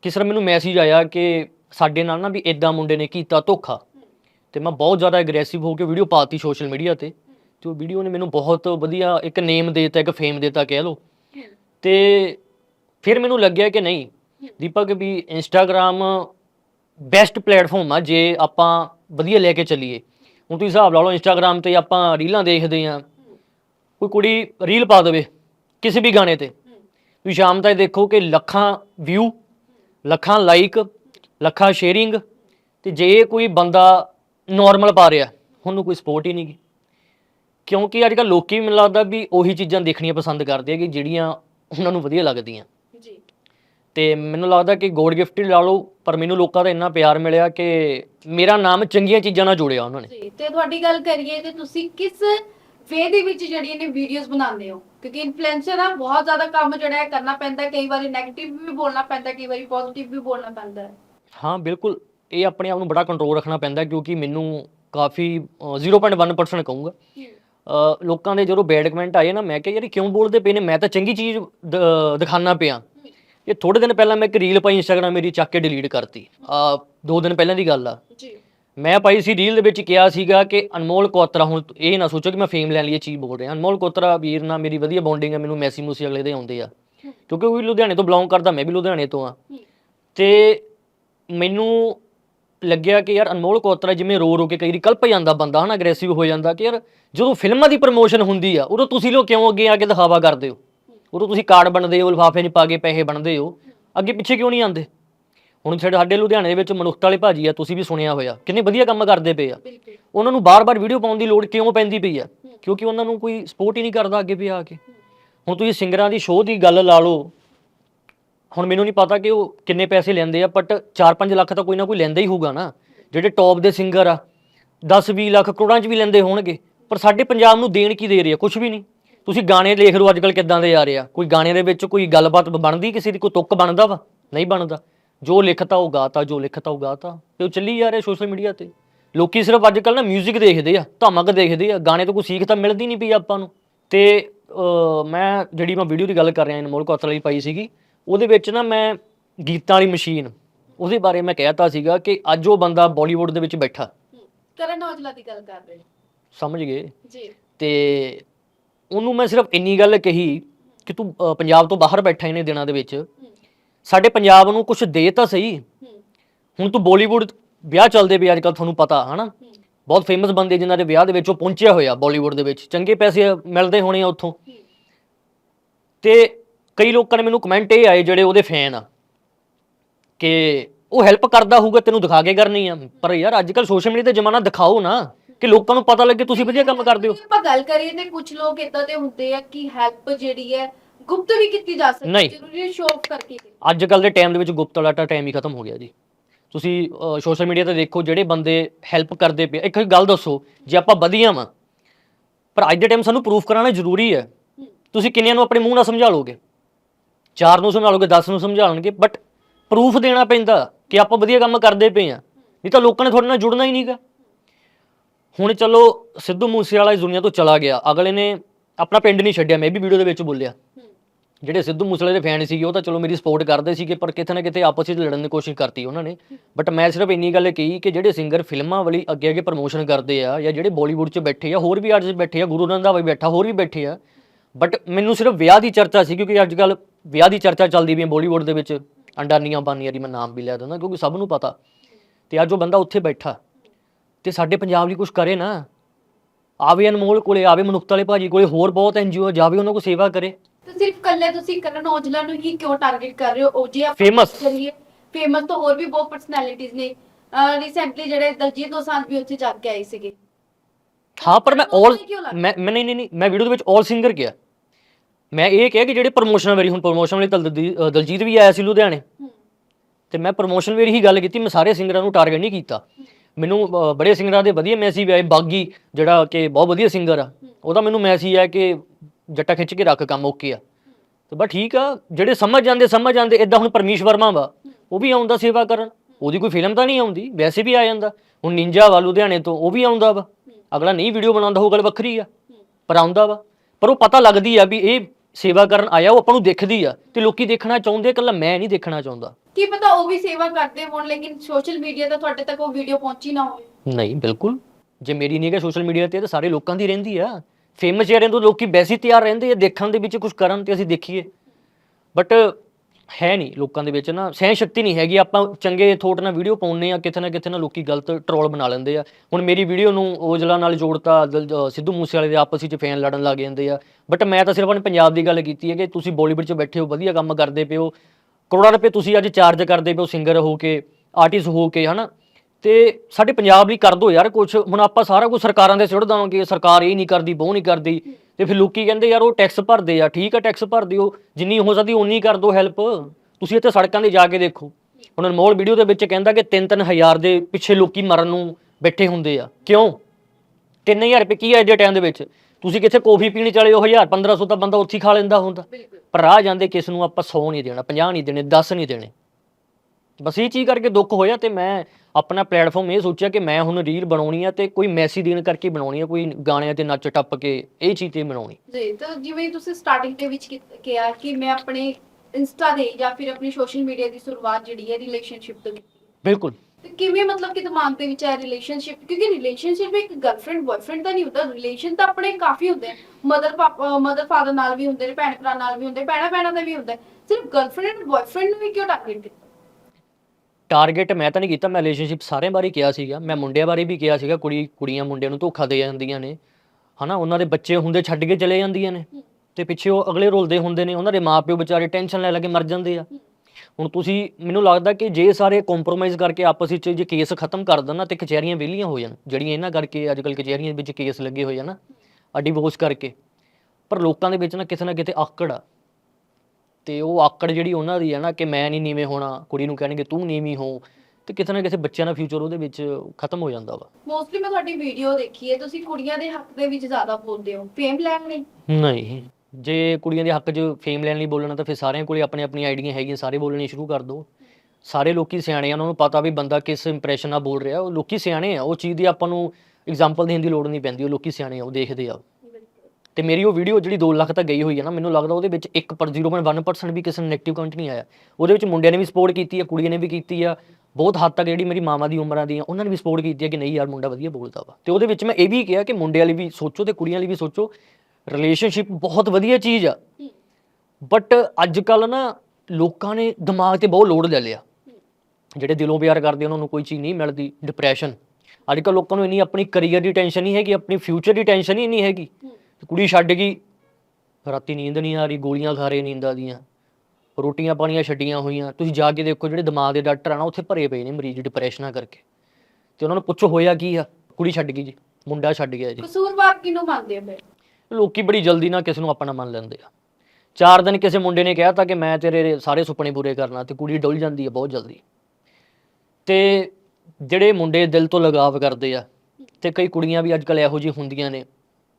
ਕਿਸੇ ਦਾ ਮੈਨੂੰ ਮੈਸੇਜ ਆਇਆ ਕਿ ਸਾਡੇ ਨਾਲ ਨਾ ਵੀ ਇਦਾਂ ਮੁੰਡੇ ਨੇ ਕੀਤਾ ਧੋਖਾ। ਤੇ ਮੈਂ ਬਹੁਤ ਜ਼ਿਆਦਾ ਐਗਰੈਸਿਵ ਹੋ ਕੇ ਵੀਡੀਓ ਪਾਤੀ ਸੋਸ਼ਲ ਮੀਡੀਆ ਤੇ। ਤੇ ਉਹ ਵੀਡੀਓ ਨੇ ਮੈਨੂੰ ਬਹੁਤ ਵਧੀਆ ਇੱਕ ਨੇਮ ਦੇਤਾ, ਇੱਕ ਫੇਮ ਦੇਤਾ, ਕਹਿ ਲਓ। ਤੇ ਫਿਰ ਮੈਨੂੰ ਲੱਗਿਆ ਕਿ ਨਹੀਂ, ਦੀਪਕ ਵੀ ਇੰਸਟਾਗ੍ਰam ਬੈਸਟ ਪਲੇਟਫਾਰਮ ਆ ਜੇ ਆਪਾਂ ਵਧੀਆ ਲੈ ਕੇ ਚੱਲੀਏ। ਹੁਣ ਤੁਸੀਂ ਹਿਸਾਬ ਲਾ ਲਓ ਇੰਸਟਾਗ੍ਰam ਤੇ ਆਪਾਂ ਰੀਲਾਂ ਦੇਖਦੇ ਆ ਕੋਈ ਕੁੜੀ ਰੀਲ ਪਾ ਦੇਵੇ ਕਿਸੇ ਵੀ ਗਾਣੇ ਤੇ। ਤੁਸੀਂ ਸ਼ਾਮ ਤੱਕ ਦੇਖੋ ਕਿ ਲੱਖਾਂ ਵਿਊ ਲੱਖਾਂ ਲਾਈਕ ਲੱਖਾਂ ਸ਼ੇਅਰਿੰਗ ਤੇ ਜੇ ਕੋਈ ਬੰਦਾ ਨਾਰਮਲ ਪਾ ਰਿਹਾ, ਉਹਨੂੰ ਕੋਈ ਸਪੋਰਟ ਹੀ ਨਹੀਂ ਗੀ। ਕਿਉਂਕਿ ਅੱਜ ਕੱਲ੍ਹ ਲੋਕੀ ਮੈਨੂੰ ਲੱਗਦਾ ਵੀ ਉਹੀ ਚੀਜ਼ਾਂ ਦੇਖਣੀਆਂ ਪਸੰਦ ਕਰਦੇ ਆ ਕਿ ਜਿਹੜੀਆਂ ਉਹਨਾਂ ਨੂੰ ਵਧੀਆ ਲੱਗਦੀਆਂ। ਤੇ ਮੈਨੂੰ ਲੱਗਦਾ ਕਿ ਗੋਡ ਗਿਫਟ ਲਾ ਲਓ ਪਰ ਮੈਨੂੰ ਲੋਕਾਂ ਦਾ ਇੰਨਾ ਪਿਆਰ ਮਿਲਿਆ ਕਿ ਮੇਰਾ ਨਾਮ ਚੰਗੀਆਂ ਚੀਜ਼ਾਂ ਨਾਲ ਜੋੜਿਆ ਉਹਨਾਂ ਨੇ। ਜੀ ਤੇ ਤੁਹਾਡੀ ਗੱਲ ਕਰੀਏ ਤੇ ਤੁਸੀਂ ਕਿਸ ਵੇ ਦੇ ਵਿੱਚ ਜਿਹੜੀਆਂ ਨੇ ਵੀਡੀਓਜ਼ ਬਣਾਉਂਦੇ ਹੋ? ਕਿਉਂਕਿ ਇਨਫਲੂਐਂਸਰ ਆ ਬਹੁਤ ਜ਼ਿਆਦਾ ਕੰਮ ਜਿਹੜਾ ਹੈ ਕਰਨਾ ਪੈਂਦਾ ਹੈ ਕਈ ਵਾਰੀ 네ਗੇਟਿਵ ਵੀ ਬੋਲਣਾ ਪੈਂਦਾ ਹੈ ਕਈ ਵਾਰੀ ਪੋਜ਼ਿਟਿਵ ਵੀ ਬੋਲਣਾ ਪੈਂਦਾ ਹੈ। ਹਾਂ ਬਿਲਕੁਲ ਇਹ ਆਪਣੇ ਆਪ ਨੂੰ ਬੜਾ ਕੰਟਰੋਲ ਰੱਖਣਾ ਪੈਂਦਾ ਕਿਉਂਕਿ ਮੈਨੂੰ ਕਾਫੀ ਅ, 0.1% ਕਹੂੰਗਾ। ਲੋਕਾਂ ਦੇ ਜਦੋਂ ਬੈਡ ਕਮੈਂਟ ਆਏ ਨਾ ਮੈਂ ਕਿਹਾ ਯਾਰ ਕਿਉਂ ਬੋਲਦੇ ਪਏ ਨੇ? ਮੈਂ ਤਾਂ ਚੰਗੀ ਚੀਜ਼ ਦ- ਦਿਖਾਉਣਾ ਪਿਆ। ਇਹ ਥੋੜੇ ਦਿਨ ਪਹਿਲਾਂ ਮੈਂ ਇੱਕ ਰੀਲ ਪਾਈ ਇੰਸਟਾਗ੍ਰam ਮੇਰੀ ਚੱਕ ਕੇ ਡਿਲੀਟ ਕਰਤੀ। ਆ ਦੋ ਦਿਨ ਪਹਿਲਾਂ ਦੀ ਗੱਲ ਆ। ਜੀ। ਮੈਂ ਪਾਈ ਸੀ ਰੀਲ ਦੇ ਵਿੱਚ ਕਿਹਾ ਸੀਗਾ ਕਿ ਅਨਮੋਲ ਕੋਤਰਾ ਹੁਣ ਇਹ ਨਾ ਸੋਚੋ ਕਿ ਮੈਂ ਫੇਮ ਲੈਣ ਲਈ ਇਹ ਚੀਜ਼ ਬੋਲ ਰਿਹਾ। ਅਨਮੋਲ ਕੋਤਰਾ ਵੀਰ ਨਾਲ ਮੇਰੀ ਵਧੀਆ ਬੌਂਡਿੰਗ ਹੈ ਮੈਨੂੰ ਮੈਸੀ ਮੂਸੀ ਅਗਲੇ ਦੇ ਆਉਂਦੇ ਆ। ਕਿਉਂਕਿ ਉਹ ਵੀ ਲੁਧਿਆਣੇ ਤੋਂ ਬਿਲੋਂਗ ਕਰਦਾ ਮੈਂ ਵੀ ਲੁਧਿਆਣੇ ਤੋਂ ਆ। ਤੇ ਮੈਨੂੰ ਲੱਗਿਆ ਕਿ ਯਾਰ ਅਨਮੋਲ ਕੋਤਰਾ ਜਿਵੇਂ ਰੋ ਰੋ ਕੇ ਕਈ ਵਾਰੀ ਕਲਪ ਜਾਂਦਾ ਬੰਦਾ ਹਨਾ ਅਗਰੈਸਿਵ ਹੋ ਜਾਂਦਾ ਕਿ ਯਾਰ ਜਦੋਂ ਫਿਲਮਾਂ ਦੀ ਪ੍ਰਮੋਸ਼ਨ ਹੁੰਦੀ ਆ ਉਦੋਂ ਤੁਸੀਂ ਲੋਕ ਕਿਉਂ ਅੱਗੇ ਆ ਕੇ ਦਿਖਾਵਾ ਕਰਦੇ ਹੋ? ਉਦੋਂ ਤੁਸੀਂ ਕਾਰਡ ਬਣਦੇ ਹੋ ਲਿਫਾਫੇ 'ਚ ਪਾ ਕੇ ਪੈਸੇ ਬਣਦੇ ਹੋ। ਅੱਗੇ ਪਿੱਛੇ ਕਿਉਂ ਨਹੀਂ ਆਉਂਦੇ? ਹੁਣ ਸਾਡੇ ਸਾਡੇ ਲੁਧਿਆਣੇ ਦੇ ਵਿੱਚ ਮਨੁੱਖਤ ਵਾਲੇ ਭਾਜੀ ਆ ਤੁਸੀਂ ਵੀ ਸੁਣਿਆ ਹੋਇਆ। ਕਿੰਨੇ ਵਧੀਆ ਕੰਮ ਕਰਦੇ ਪਏ ਆ। ਉਹਨਾਂ ਨੂੰ ਬਾਰ-ਬਾਰ ਵੀਡੀਓ ਪਾਉਣ ਦੀ ਲੋੜ ਕਿਉਂ ਪੈਂਦੀ ਪਈ ਆ? ਕਿਉਂਕਿ ਉਹਨਾਂ ਨੂੰ ਕੋਈ ਸਪੋਰਟ ਹੀ ਨਹੀਂ ਕਰਦਾ ਅੱਗੇ ਪਿਆ ਆ ਕੇ। ਹੁਣ ਤੁਸੀਂ ਸਿੰਗਰਾਂ ਦੀ ਸ਼ੋਅ ਦੀ ਗੱਲ ਲਾ ਲਓ। ਹੁਣ ਮੈਨੂੰ ਨਹੀਂ ਪਤਾ ਕਿ ਉਹ ਕਿੰਨੇ ਪੈਸੇ ਲੈਂਦੇ ਆ ਬਟ 4-5 ਲੱਖ ਤਾਂ ਕੋਈ ਨਾ ਕੋਈ ਲੈਂਦਾ ਹੀ ਹੋਊਗਾ ਨਾ। ਜਿਹੜੇ ਟੌਪ ਦੇ ਸਿੰਗਰ ਆ 10-20 ਲੱਖ ਕਰੋੜਾਂ 'ਚ ਵੀ ਲੈਂਦੇ ਹੋਣਗੇ। ਪਰ ਸਾਡੇ ਪੰਜਾਬ ਨੂੰ ਦੇਣ ਕੀ ਦੇ ਰਹੇ ਆ? ਕੁਝ ਵੀ ਨਹੀਂ। ਤੁਸੀਂ ਗਾਣੇ ਦੇਖ ਲਓ ਅੱਜਕੱਲ ਕਿੱਦਾਂ ਦੇ ਆ ਰਹੇ ਆ। ਕੋਈ ਗਾਣੇ ਦੇ ਵਿੱਚ ਕੋਈ ਗੱਲਬਾਤ ਬਣਦੀ ਕਿਸੇ ਦੀ ਕੋਈ ਤੁੱਕ ਬਣਦਾ ਵਾ? ਨਹੀਂ ਬਣਦਾ। ਜੋ ਲਿਖਤਾ ਉਹ ਗਾਤਾ ਜੋ ਲਿਖਤਾ ਉਹ ਗਾਤਾ। ਤੇ ਉਹ ਚੱਲੀ ਜਾ ਰਿਹਾ ਸੋਸ਼ਲ ਮੀਡੀਆ ਤੇ। ਲੋਕੀ ਸਿਰਫ ਅੱਜਕੱਲ ਨਾ 뮤직 ਦੇਖਦੇ ਆ ਧਮਕ ਦੇਖਦੇ ਆ। ਗਾਣੇ ਤੋਂ ਕੋਈ ਸੀਖ ਤਾਂ ਮਿਲਦੀ ਨਹੀਂ ਪਈ ਆਪਾਂ ਨੂੰ। ਤੇ ਮੈਂ ਜਿਹੜੀ ਮੈਂ ਵੀਡੀਓ ਦੀ ਗੱਲ ਕਰ ਰਿਹਾ ਅਨਮੋਲ ਕੋਤਲ ਦੀ ਪਾਈ ਸੀਗੀ ਉਹਦੇ ਵਿੱਚ ਨਾ ਮੈਂ ਗੀਤਾਂ ਵਾਲੀ ਮਸ਼ੀਨ ਉਹਦੇ ਬਾਰੇ ਮੈਂ ਕਹਿਤਾ ਸੀਗਾ ਕਿ ਅੱਜ ਉਹ ਬੰਦਾ ਬਾਲੀਵੁੱਡ ਦੇ ਵਿੱਚ ਬੈਠਾ। ਕਰਨ ਔਜਲਾ ਦੀ ਗੱਲ ਕਰ ਰਹੇ ਸਮਝ ਗਏ? ਜੀ। ਤੇ ਉਹਨੂੰ ਮੈਂ ਸਿਰਫ ਇੰਨੀ ਗੱਲ ਕਹੀ ਕਿ ਤੂੰ ਅਹ, ਪੰਜਾਬ ਤੋਂ ਬਾਹਰ ਬੈਠਾ ਇਹਨੇ ਦਿਨਾਂ ਦੇ ਵਿੱਚ। ਸਾਡੇ ਪੰਜਾਬ ਨੂੰ ਕੁਝ ਦੇ ਤਾਂ ਸਹੀ। ਹੁਣ ਤੂੰ ਬਾਲੀਵੁੱਡ ਵਿਆਹ ਚੱਲਦੇ ਵੀ ਅੱਜ ਕੱਲ ਤੁਹਾਨੂੰ ਪਤਾ ਹਨਾ? ਬਹੁਤ ਫੇਮਸ ਬੰਦੇ ਜਿਨ੍ਹਾਂ ਦੇ ਵਿਆਹ ਦੇ ਵਿੱਚ ਉਹ ਪਹੁੰਚਿਆ ਹੋਇਆ ਬਾਲੀਵੁੱਡ ਦੇ ਵਿੱਚ। ਚੰਗੇ ਪੈਸੇ ਮਿਲਦੇ ਹੋਣੇ ਆ ਉੱਥੋਂ। ਤੇ ਕਈ ਲੋਕਾਂ ਨੇ ਮੈਨੂੰ ਕਮੈਂਟ ਇਹ ਆਏ ਜਿਹੜੇ ਉਹਦੇ ਫੈਨ ਆ ਕਿ ਉਹ ਹੈਲਪ ਕਰਦਾ ਹੋਊਗਾ ਤੈਨੂੰ ਦਿਖਾ ਕੇ ਕਰਨੀ ਆ। ਪਰ ਯਾਰ ਅੱਜ ਕੱਲ ਸੋਸ਼ਲ ਮੀਡੀਆ ਤੇ ਜ਼ਮਾਨਾ ਦਿਖਾਓ ਨਾ। ਕਿ ਲੋਕਾਂ ਨੂੰ ਪਤਾ ਲੱਗੇ ਤੁਸੀਂ ਵਧੀਆ ਕੰਮ ਕਰਦੇ ਹੋ? ਜੇ ਆਪਾਂ ਗੱਲ ਕਰੀਏ ਤੇ ਕੁਝ ਲੋਕ ਇਦਾਂ ਦੇ ਹੁੰਦੇ ਆ ਕਿ ਹੈਲਪ ਜਿਹੜੀ ਹੈ ਗੁਪਤ ਵੀ ਕੀਤੀ ਜਾ ਸਕਦੀ ਨਹੀਂ। ਜ਼ਰੂਰੀ ਸ਼ੋਅ ਕਰਕੇ। ਅੱਜ ਕੱਲ ਦੇ ਟਾਈਮ ਦੇ ਵਿੱਚ ਗੁਪਤ ਵਾਲਾ ਟਾਈਮ ਹੀ ਖਤਮ ਹੋ ਗਿਆ ਜੀ। ਤੁਸੀਂ ਸੋਸ਼ਲ ਮੀਡੀਆ ਤੇ ਦੇਖੋ ਜਿਹੜੇ ਬੰਦੇ ਹੈਲਪ ਕਰਦੇ ਪਏ ਇੱਕ ਗੱਲ ਦੱਸੋ ਜੇ ਆਪਾਂ ਵਧੀਆ ਵਾਂ ਪਰ ਅੱਜ ਦੇ ਟਾਈਮ ਸਾਨੂੰ ਪ੍ਰੂਫ ਕਰਾਉਣਾ ਜ਼ਰੂਰੀ ਹੈ। ਤੁਸੀਂ ਕਿੰਨਿਆਂ ਨੂੰ ਆਪਣੇ ਮੂੰਹ ਨਾਲ ਸਮਝਾ ਲੋਗੇ ਚਾਰ ਨੂੰ ਸਮਝਾ ਲੋਗੇ 10 ਨੂੰ ਸਮਝਾਉਣਗੇ ਬਟ ਪ੍ਰੂਫ ਦੇਣਾ ਪੈਂਦਾ ਕਿ ਆਪਾਂ ਵਧੀਆ ਕੰਮ ਕਰਦੇ ਪਏ ਆ। ਨਹੀਂ ਤਾਂ ਲੋਕਾਂ ਨੇ ਤੁਹਾਡੇ ਨਾਲ ਜੁੜਨਾ ਹੀ ਨਹੀਂਗਾ ਹੁਣ ਚਲੋ ਸਿੱਧੂ ਮੂਸੇਵਾਲਾ ਇਸ ਦੁਨੀਆ ਤੋਂ ਚਲਾ ਗਿਆ। ਅਗਲੇ ਨੇ ਆਪਣਾ ਪਿੰਡ ਨਹੀਂ ਛੱਡਿਆ। ਮੈਂ ਵੀ ਵੀਡੀਓ ਦੇ ਵਿੱਚ ਬੋਲਿਆ। ਜਿਹੜੇ ਸਿੱਧੂ ਮੂਸੇਵਾਲੇ ਦੇ ਫੈਨ ਸੀਗੇ, ਉਹ ਤਾਂ ਚਲੋ ਮੇਰੀ ਸਪੋਰਟ ਕਰਦੇ ਸੀਗੇ, ਪਰ ਕਿਤੇ ਨਾ ਕਿਤੇ ਆਪਸ ਵਿੱਚ ਲੜਨ ਦੀ ਕੋਸ਼ਿਸ਼ ਕਰਤੀ ਉਹਨਾਂ ਨੇ। ਬਟ ਮੈਂ ਸਿਰਫ ਇੰਨੀ ਗੱਲ ਕਹੀ ਕਿ ਜਿਹੜੇ ਸਿੰਗਰ ਫਿਲਮਾਂ ਵਾਲੀ ਅੱਗੇ ਅੱਗੇ ਪ੍ਰਮੋਸ਼ਨ ਕਰਦੇ ਆ, ਜਾਂ ਜਿਹੜੇ ਬਾਲੀਵੁੱਡ 'ਚ ਬੈਠੇ ਆ, ਹੋਰ ਵੀ ਆਰਟਿਸਟ ਬੈਠੇ ਆ, ਗੁਰੂ ਰੰਧਾਵਾ ਵੀ ਬੈਠਾ, ਹੋਰ ਵੀ ਬੈਠੇ ਆ। ਬਟ ਮੈਨੂੰ ਸਿਰਫ ਵਿਆਹ ਦੀ ਚਰਚਾ ਸੀ, ਕਿਉਂਕਿ ਅੱਜ ਕੱਲ ਵਿਆਹ ਦੀ ਚਰਚਾ ਚੱਲਦੀ ਵੀ ਹੈ ਬਾਲੀਵੁੱਡ ਦੇ ਵਿੱਚ। ਅੰਡਾਨੀਆਂ ਬਾਨੀਆਂ ਦੀ ਮੈਂ ਨਾਮ ਵੀ ਲੈ ਦਿੰਦਾ, ਕਿਉਂਕਿ ਸਭ ਨੂੰ ਪਤਾ। ਤੇ ਅੱਜ ਉਹ ਬੰਦਾ ਉੱਥੇ ਬੈਠਾ। ਤੇ ਸਾਡੇ ਪੰਜਾਬ ਲਈ ਕੁਝ ਕਰੇ ਨਾ। ਆਵੇ ਅਨਮੋਲ ਕੋਲੇ ਆਵੇ ਮਨੁੱਖਤ ਵਾਲੇ ਭਾਜੀ ਕੋਲੇ ਹੋਰ ਬਹੁਤ ਐਨਜੀਓ ਜਾਵੇ ਉਹਨਾਂ ਕੋਲ ਸੇਵਾ ਕਰੇ। ਤੇ ਸਿਰਫ ਕੱਲੇ ਤੁਸੀਂ ਕਰਨ ਔਜਲਾ ਨੂੰ ਹੀ ਕਿਉਂ ਟਾਰਗੇਟ ਕਰ ਰਹੇ ਹੋ? ਉਹ ਜੇ ਆਪਾਂ Famous। ਕਰੀਏ ਫੇਮਸ ਤਾਂ ਹੋਰ ਵੀ ਬਹੁਤ ਪਰਸਨੈਲਿਟੀਜ਼ ਨੇ। ਰੀਸੈਂਟਲੀ ਜਿਹੜੇ ਦਲਜੀਤ ਦੋਸਾਂਝ ਵੀ ਉੱਥੇ ਜਾ ਕੇ ਆਏ ਸੀਗੇ। ਹਾਂ ਪਰ ਮੈਂ ਆਲ ਕਿਉਂ? ਮੈਂ ਮੈਂ ਨਹੀਂ ਨਹੀਂ ਨਹੀਂ ਮੈਂ ਵੀਡੀਓ ਦੇ ਵਿੱਚ ਆਲ ਸਿੰਗਰ ਕਿਹਾ। ਮੈਂ ਇਹ ਕਿਹਾ ਕਿ ਜਿਹੜੇ ਪ੍ਰੋਮੋਸ਼ਨ ਵਾਰੀ ਹੁਣ ਪ੍ਰੋਮੋਸ਼ਨ ਵਾਲੀ ਅ, ਦਲਜੀਤ ਵੀ ਆਇਆ ਸੀ ਲੁਧਿਆਣੇ। ਤੇ ਮੈਂ ਪ੍ਰੋਮੋਸ਼ਨ ਵੇਰੀ ਹੀ ਗੱਲ ਕੀਤੀ ਮੈਂ ਸਾਰੇ ਸਿੰਗਰਾਂ ਨੂੰ ਟਾਰਗੇਟ ਨਹੀਂ ਕੀਤਾ। ਮੈਨੂੰ ਅ, ਬੜੇ ਸਿੰਗਰਾਂ ਦੇ ਵਧੀਆ ਮੈਸੇਜ ਆਏ। ਬਾਗੀ ਜਿਹੜਾ ਕਿ ਬਹੁਤ ਵਧੀਆ ਸਿੰਗਰ ਆ ਉਹਦਾ ਮੈਨੂੰ ਮੈਸੇਜ ਆਇਆ ਕਿ ਜੱਟਾ ਖਿੱਚ ਕੇ ਰੱਖ ਕੰਮ ਓਕੇ ਆ। ਤੇ ਬਸ ਠੀਕ ਆ ਜਿਹੜੇ ਸਮਝ ਜਾਂਦੇ ਸਮਝ ਜਾਂਦੇ ਇਦਾਂ ਹੁਣ ਪਰਮੇਸ਼ ਵਰਮਾ ਵਾ ਉਹ ਵੀ ਆਉਂਦਾ ਸੇਵਾ ਕਰਨ। ਉਹਦੀ ਕੋਈ ਫਿਲਮ ਤਾਂ ਨਹੀਂ ਆਉਂਦੀ ਵੈਸੇ ਵੀ ਆ ਜਾਂਦਾ। ਹੁਣ ਨਿੰਜਾ ਵਾ ਲੁਧਿਆਣੇ ਤੋਂ ਉਹ ਵੀ ਆਉਂਦਾ ਵਾ। ਅਗਲਾ ਨਹੀਂ ਵੀਡੀਓ ਬਣਾਉਂਦਾ ਉਹ ਗੱਲ ਵੱਖਰੀ ਆ ਪਰ ਆਉਂਦਾ ਵਾ। ਪਰ ਉਹ ਪਤਾ ਲੱਗਦੀ ਆ ਵੀ ਇਹ ਸੇਵਾ ਕਰਨ ਆਇਆ ਉਹ ਆਪਾਂ ਨੂੰ ਦਿਖਦੀ ਆ ਤੇ ਲੋਕੀ ਦੇਖਣਾ ਚਾਹੁੰਦੇ ਇਕੱਲਾ ਮੈਂ ਨਹੀਂ ਦੇਖਣਾ ਚਾਹੁੰਦਾ। ਕੀ ਪਤਾ ਉਹ ਵੀ ਸੇਵਾ ਕਰਦੇ ਹੋਣ ਲੇਕਿਨ ਸੋਸ਼ਲ ਮੀਡੀਆ ਤੇ ਤੁਹਾਡੇ ਤੱਕ ਉਹ ਵੀਡੀਓ ਪਹੁੰਚੀ ਨਾ ਹੋਵੇ। ਨਹੀਂ ਬਿਲਕੁਲ। ਜੇ ਮੇਰੀ ਨਹੀਂ ਕਿ ਸੋਸ਼ਲ ਮੀਡੀਆ ਤੇ ਤਾਂ ਸਾਰੇ ਲੋਕਾਂ ਦੀ ਰਹਿੰਦੀ ਆ। ਫੇਮਸ ਚਿਹਰਿਆਂ ਤੋਂ ਲੋਕੀ ਵੈਸੇ ਹੀ ਤਿਆਰ ਰਹਿੰਦੇ ਆ ਦੇਖਣ ਦੇ ਵਿੱਚ ਕੁਝ ਕਰਨ ਤੇ ਅਸੀਂ ਦੇਖੀਏ। ਬਟ ਹੈ ਨਹੀਂ ਲੋਕਾਂ ਦੇ ਵਿੱਚ ਨਾ ਸਹਿਣ ਸ਼ਕਤੀ ਨਹੀਂ ਹੈਗੀ। ਆਪਾਂ ਚੰਗੇ ਥੋਟ ਨਾਲ ਵੀਡੀਓ ਪਾਉਂਦੇ ਆ ਕਿਤੇ ਨਾ ਕਿਤੇ ਨਾ ਲੋਕੀ ਗਲਤ ਟਰੋਲ ਬਣਾ ਲੈਂਦੇ ਆ। ਹੁਣ ਮੇਰੀ ਵੀਡੀਓ ਨੂੰ ਔਜਲਾ ਨਾਲ ਜੋੜਤਾ ਸਿੱਧੂ ਮੂਸੇਵਾਲੇ ਦੇ ਆਪਸ ਵਿੱਚ ਫੈਨ ਲੜਨ ਲੱਗ ਜਾਂਦੇ ਆ। ਬਟ ਮੈਂ ਤਾਂ ਸਿਰਫ ਆਪਣੇ ਪੰਜਾਬ ਦੀ ਗੱਲ ਕੀਤੀ ਹੈ ਕਿ ਤੁਸੀਂ ਬਾਲੀਵੁੱਡ 'ਚ ਬੈਠੇ ਹੋ, ਵਧੀਆ ਕੰਮ ਕਰਦੇ ਪਿਓ ਕਰੋੜਾਂ ਰੁਪਏ ਤੁਸੀਂ ਅੱਜ ਚਾਰਜ ਕਰਦੇ ਪਿਓ ਸਿੰਗਰ ਹੋ ਕੇ ਆਰਟਿਸਟ ਹੋ ਕੇ, ਹਨਾ? ਤੇ ਸਾਡੇ ਪੰਜਾਬ ਲਈ ਕਰ ਦੋ ਯਾਰ ਕੁਝ ਹੁਣ ਆਪਾਂ ਸਾਰਾ ਕੁਝ ਸਰਕਾਰਾਂ ਦੇ ਸਿੱਟ ਦਵਾਂਗੇ ਸਰਕਾਰ ਇਹ ਨਹੀਂ ਕਰਦੀ ਉਹ ਨਹੀਂ ਕਰਦੀ। ਤੇ ਫਿਰ ਲੋਕੀ ਕਹਿੰਦੇ ਯਾਰ ਉਹ ਟੈਕਸ ਭਰਦੇ ਆ। ਠੀਕ ਆ ਟੈਕਸ ਭਰਦੇ ਹੋ। ਜਿੰਨੀ ਹੋ ਸਕਦੀ ਉਨੀ ਕਰ ਦੋ ਹੈਲਪ ਤੁਸੀਂ ਇੱਥੇ ਸੜਕਾਂ ਤੇ ਜਾ ਕੇ ਦੇਖੋ। ਹੁਣ ਅਨਮੋਲ ਵੀਡੀਓ ਦੇ ਵਿੱਚ ਕਹਿੰਦਾ ਕਿ 3-3000 ਦੇ ਪਿੱਛੇ ਲੋਕੀ ਮਰਨ ਨੂੰ ਬੈਠੇ ਹੁੰਦੇ ਆ। ਕਿਉਂ? 3000 ਰੁਪਏ ਕੀ ਹੈ ਅੱਜ ਦੇ ਟਾਈਮ ਦੇ ਵਿੱਚ? ਤੁਸੀਂ ਕਿੱਥੇ ਕੌਫੀ ਪੀਣੀ ਚਲੇ ਜਾਓ 1000 1500 ਤਾਂ ਬੰਦਾ ਉੱਥੇ ਖਾ ਲੈਂਦਾ ਹੁੰਦਾ। ਪਰ ਰਾਹ ਜਾਂਦੇ ਕਿਸ ਨੂੰ ਆਪਾਂ 100 ਨਹੀਂ ਦੇਣਾ 50 ਨਹੀਂ ਦੇਣੇ 10 ਨਹੀਂ ਦੇਣੇ। ਬਸ ਇਹ ਚੀਜ਼ ਕਰਕੇ ਦੁੱਖ ਹੋਇਆ ਤੇ ਮੈਂ ਆਪਣਾ ਪਲੇਟਫਾਰਮ ਇਹ ਸੋਚਿਆ ਕਿ ਮੈਂ ਹੁਣ ਰੀਲ ਬਣਾਉਣੀ ਆ ਤੇ ਕੋਈ ਮੈਸੇਜ ਦੇਣ ਕਰਕੇ ਬਣਾਉਣੀ ਆ ਕੋਈ ਗਾਣਿਆਂ ਤੇ ਨੱਚ ਟੱਪ ਕੇ ਇਹ ਚੀਜ਼ ਤੇ ਬਣਾਉਣੀ। ਜੀ ਤਾਂ ਜਿਵੇਂ ਤੁਸੀਂ ਸਟਾਰਟਿੰਗ ਦੇ ਵਿੱਚ ਕਿਹਾ ਕਿ ਮੈਂ ਆਪਣੇ ਇੰਸਟਾ ਦੇ ਜਾਂ ਫਿਰ ਆਪਣੀ ਸੋਸ਼ਲ ਮੀਡੀਆ ਦੀ ਸ਼ੁਰੂਆਤ ਜਿਹੜੀ ਹੈ ਰਿਲੇਸ਼ਨਸ਼ਿਪ ਤੋਂ ਕੀਤੀ। ਬਿਲਕੁਲ। ਤੇ ਕਿਵੇਂ ਮਤਲਬ ਕਿ ਦਿਮਾਗ ਦੇ ਵਿੱਚ ਹੈ ਰਿਲੇਸ਼ਨਸ਼ਿਪ ਕਿਉਂਕਿ ਰਿਲੇਸ਼ਨਸ਼ਿਪ ਇੱਕ ਗਰਲਫ੍ਰੈਂਡ ਬॉयਫ੍ਰੈਂਡ ਦਾ ਨਹੀਂ ਹੁੰਦਾ। ਰਿਲੇਸ਼ਨ ਤਾਂ ਆਪਣੇ ਕਾਫੀ ਹੁੰਦੇ ਮਦਰ ਪਾਪਾ ਮਦਰ ਫਾਦਰ ਨਾਲ ਵੀ ਹੁੰਦੇ ਨੇ ਭੈਣ ਭਰਾ ਨਾਲ ਵੀ ਹੁੰਦੇ ਭੈਣਾ ਭੈਣਾਂ ਦਾ ਵੀ ਹੁੰਦਾ। ਸਿਰਫ ਗਰਲਫ੍ਰੈਂਡ ਐਂਡ ਬॉयਫ੍ਰੈਂਡ ਨੂੰ ਵੀ ਕਿਉਂ ਟਾਰਗੇਟ ਕੀਤਾ? ਟਾਰਗੇਟ ਮੈਂ ਤਾਂ ਨਹੀਂ ਕੀਤਾ, ਮੈਂ ਰਿਲੇਸ਼ਨਸ਼ਿਪ ਸਾਰਿਆਂ ਬਾਰੇ ਕਿਹਾ ਸੀਗਾ, ਮੈਂ ਮੁੰਡਿਆਂ ਬਾਰੇ ਵੀ ਕਿਹਾ ਸੀਗਾ, ਕੁੜੀ, ਕੁੜੀਆਂ ਮੁੰਡਿਆਂ ਨੂੰ ਧੋਖਾ ਦੇ ਜਾਂਦੀਆਂ ਨੇ, ਹਨਾ, ਉਹਨਾਂ ਦੇ ਬੱਚੇ ਹੁੰਦੇ ਛੱਡ ਕੇ ਚਲੇ ਜਾਂਦੀਆਂ ਨੇ, ਤੇ ਪਿੱਛੇ ਉਹ ਅਗਲੇ ਰੋਲਦੇ ਹੁੰਦੇ ਨੇ, ਉਹਨਾਂ ਦੇ ਮਾਪਿਓ ਵਿਚਾਰੇ ਟੈਨਸ਼ਨ ਲੈ ਲੈ ਕੇ ਮਰ ਜਾਂਦੇ ਆ। ਹੁਣ ਤੁਸੀਂ, ਮੈਨੂੰ ਲੱਗਦਾ ਕਿ ਜੇ ਸਾਰੇ ਕੰਪਰੋਮਾਈਜ਼ ਕਰਕੇ ਆਪਸ ਵਿੱਚ ਜੇ ਕੇਸ ਖਤਮ ਕਰ ਦੇਣ ਨਾ, ਤੇ ਕਚਹਿਰੀਆਂ ਵਿਹਲੀਆਂ ਹੋ ਜਾਣ, ਜਿਹੜੀਆਂ ਇਹਨਾਂ ਕਰਕੇ ਅੱਜ ਕੱਲ੍ਹ ਕਚਹਿਰੀਆਂ ਵਿੱਚ ਕੇਸ ਲੱਗੇ ਹੋਏ ਆ ਨਾ, ਆ ਡਿਵੋਰਸ ਕਰਕੇ, ਪਰ ਲੋਕਾਂ ਦੇ ਵਿੱਚ ਨਾ ਕਿਤੇ ਨਾ ਕਿਤੇ ਆਕੜ ਆ। ਤੇ ਉਹ ਆਕੜ ਜਿਹੜੀ ਉਹਨਾਂ ਦੀ ਹੈ ਨਾ ਕਿ ਮੈਂ ਨਹੀਂ ਨੀਵੇਂ ਹੋਣਾ ਕੁੜੀ ਨੂੰ ਕਹਿਣਗੇ ਤੂੰ ਨੀਵੀਂ ਹੋ ਤੇ ਕਿਤੇ ਨਾ ਕਿਤੇ ਬੱਚਿਆਂ ਦਾ ਫਿਊਚਰ ਉਹਦੇ ਵਿੱਚ ਖਤਮ ਹੋ ਜਾਂਦਾ ਵਾ। ਮੋਸਟਲੀ ਮੈਂ ਤੁਹਾਡੀ ਵੀਡੀਓ ਦੇਖੀ ਹੈ ਤੁਸੀਂ ਕੁੜੀਆਂ ਦੇ ਹੱਕ ਦੇ ਵਿੱਚ ਜ਼ਿਆਦਾ ਬੋਲਦੇ ਹੋ ਫੇਮ ਲੈਣ ਲਈ? ਨਹੀਂ ਜੇ ਕੁੜੀਆਂ ਦੇ ਹੱਕ 'ਚ ਫੇਮ ਲੈਣ ਲਈ ਬੋਲਣਾ ਤਾਂ ਫਿਰ ਸਾਰਿਆਂ ਕੋਲੇ ਆਪਣੀ ਆਪਣੀ ਆਈਡੀਆਂ ਹੈਗੀਆਂ ਸਾਰੇ ਬੋਲਣੀ ਸ਼ੁਰੂ ਕਰ ਦਿਓ। ਸਾਰੇ ਲੋਕੀ ਸਿਆਣੇ ਆ ਉਹਨਾਂ ਨੂੰ ਪਤਾ ਵੀ ਬੰਦਾ ਕਿਸ ਇੰਪ੍ਰੈਸ਼ਨ ਨਾਲ ਬੋਲ ਰਿਹਾ ਉਹ ਲੋਕੀ ਸਿਆਣੇ ਆ ਉਹ ਚੀਜ਼ ਦੀ ਆਪਾਂ ਨੂੰ ਐਗਜ਼ਾਮਪਲ ਦੇਣ ਦੀ ਲੋੜ ਨਹੀਂ ਪੈਂਦੀ ਉਹ ਲੋਕੀ ਸਿਆਣੇ ਆ ਉਹ ਦੇਖਦੇ ਆ। ਤੇ ਮੇਰੀ ਉਹ ਵੀਡੀਓ ਜਿਹੜੀ 2 ਲੱਖ ਤੱਕ ਗਈ ਹੋਈ ਹੈ ਨਾ, ਮੈਨੂੰ ਲੱਗਦਾ ਉਹਦੇ ਵਿੱਚ 1.01% ਵੀ ਕਿਸੇ ਨੂੰ ਨੈਗੇਟਿਵ ਕਮੈਂਟ ਨਹੀਂ ਆਇਆ। ਉਹਦੇ ਵਿੱਚ ਮੁੰਡਿਆਂ ਨੇ ਵੀ ਸਪੋਰਟ ਕੀਤੀ ਆ, ਕੁੜੀਆਂ ਨੇ ਵੀ ਕੀਤੀ ਆ। ਬਹੁਤ ਹੱਦ ਤੱਕ ਜਿਹੜੀ ਮੇਰੀ ਮਾਮਾ ਦੀ ਉਮਰਾਂ ਦੀਆਂ, ਉਹਨਾਂ ਨੇ ਵੀ ਸਪੋਰਟ ਕੀਤੀ ਹੈ ਕਿ ਨਹੀਂ ਯਾਰ ਮੁੰਡਾ ਵਧੀਆ ਬੋਲਦਾ ਵਾ। ਤੇ ਉਹਦੇ ਵਿੱਚ ਮੈਂ ਇਹ ਵੀ ਕਿਹਾ ਕਿ ਮੁੰਡਿਆਂ ਲਈ ਵੀ ਸੋਚੋ ਤੇ ਕੁੜੀਆਂ ਲਈ ਵੀ ਸੋਚੋ ਰਿਲੇਸ਼ਨਸ਼ਿਪ ਬਹੁਤ ਵਧੀਆ ਚੀਜ਼ ਆ। ਬਟ ਅੱਜ ਕੱਲ ਨਾ ਲੋਕਾਂ ਨੇ ਦਿਮਾਗ ਤੇ ਬਹੁਤ ਲੋਡ ਲੈ ਲਿਆ। ਜਿਹੜੇ ਦਿਲੋਂ ਪਿਆਰ ਕਰਦੇ ਉਹਨਾਂ ਨੂੰ ਕੋਈ ਚੀਜ਼ ਨਹੀਂ ਮਿਲਦੀ ਡਿਪਰੈਸ਼ਨ ਅੱਜ ਕੱਲ ਲੋਕਾਂ ਨੂੰ ਇੰਨੀ ਆਪਣੀ ਕੈਰੀਅਰ ਦੀ ਟੈਨਸ਼ਨ ਨਹੀਂ ਹੈਗੀ, ਆਪਣੀ ਫਿਊਚਰ ਦੀ ਟੈਨਸ਼ਨ ਹੀ ਇੰਨੀ ਹੈਗੀ। ਕੁੜੀ ਛੱਡ ਗਈ। ਰਾਤੀ ਨੀਂਦ ਨਹੀਂ ਆ ਰਹੀ ਗੋਲੀਆਂ ਖਾ ਰਹੇ ਨੀਂਦਾਂ ਦੀਆਂ। ਰੋਟੀਆਂ ਪਾਣੀਆਂ ਛੱਡੀਆਂ ਹੋਈਆਂ। ਤੁਸੀਂ ਜਾ ਕੇ ਦੇਖੋ ਜਿਹੜੇ ਦਿਮਾਗ ਦੇ ਡਾਕਟਰ ਆ ਨਾ ਉੱਥੇ ਭਰੇ ਪਏ ਨੇ ਮਰੀਜ਼ ਡਿਪਰੈਸ਼ਨਾਂ ਕਰਕੇ। ਤੇ ਉਹਨਾਂ ਨੂੰ ਪੁੱਛੋ ਹੋਇਆ ਕੀ ਆ? ਕੁੜੀ ਛੱਡ ਗਈ ਜੀ ਮੁੰਡਾ ਛੱਡ ਗਿਆ ਜੀ। ਕਸੂਰਵਾਰ ਕਿਹਨੂੰ ਮੰਨਦੇ ਹੋ ਫਿਰ? ਲੋਕੀ ਬੜੀ ਜਲਦੀ ਨਾਲ ਕਿਸ ਨੂੰ ਆਪਣਾ ਮੰਨ ਲੈਂਦੇ ਆ। ਚਾਰ ਦਿਨ ਕਿਸੇ ਮੁੰਡੇ ਨੇ ਕਿਹਾ ਤਾਂ ਕਿ ਮੈਂ ਤੇਰੇ ਸਾਰੇ ਸੁਪਨੇ ਪੂਰੇ ਕਰਨਾ ਤੇ ਕੁੜੀ ਡੁੱਲ ਜਾਂਦੀ ਆ ਬਹੁਤ ਜਲਦੀ। ਤੇ ਜਿਹੜੇ ਮੁੰਡੇ ਦਿਲ ਤੋਂ ਲਗਾਵ ਕਰਦੇ ਆ ਤੇ ਕਈ ਕੁੜੀਆਂ ਵੀ ਅੱਜਕੱਲ ਇਹੋ ਜਿਹੀ ਹੁੰਦੀਆਂ ਨੇ।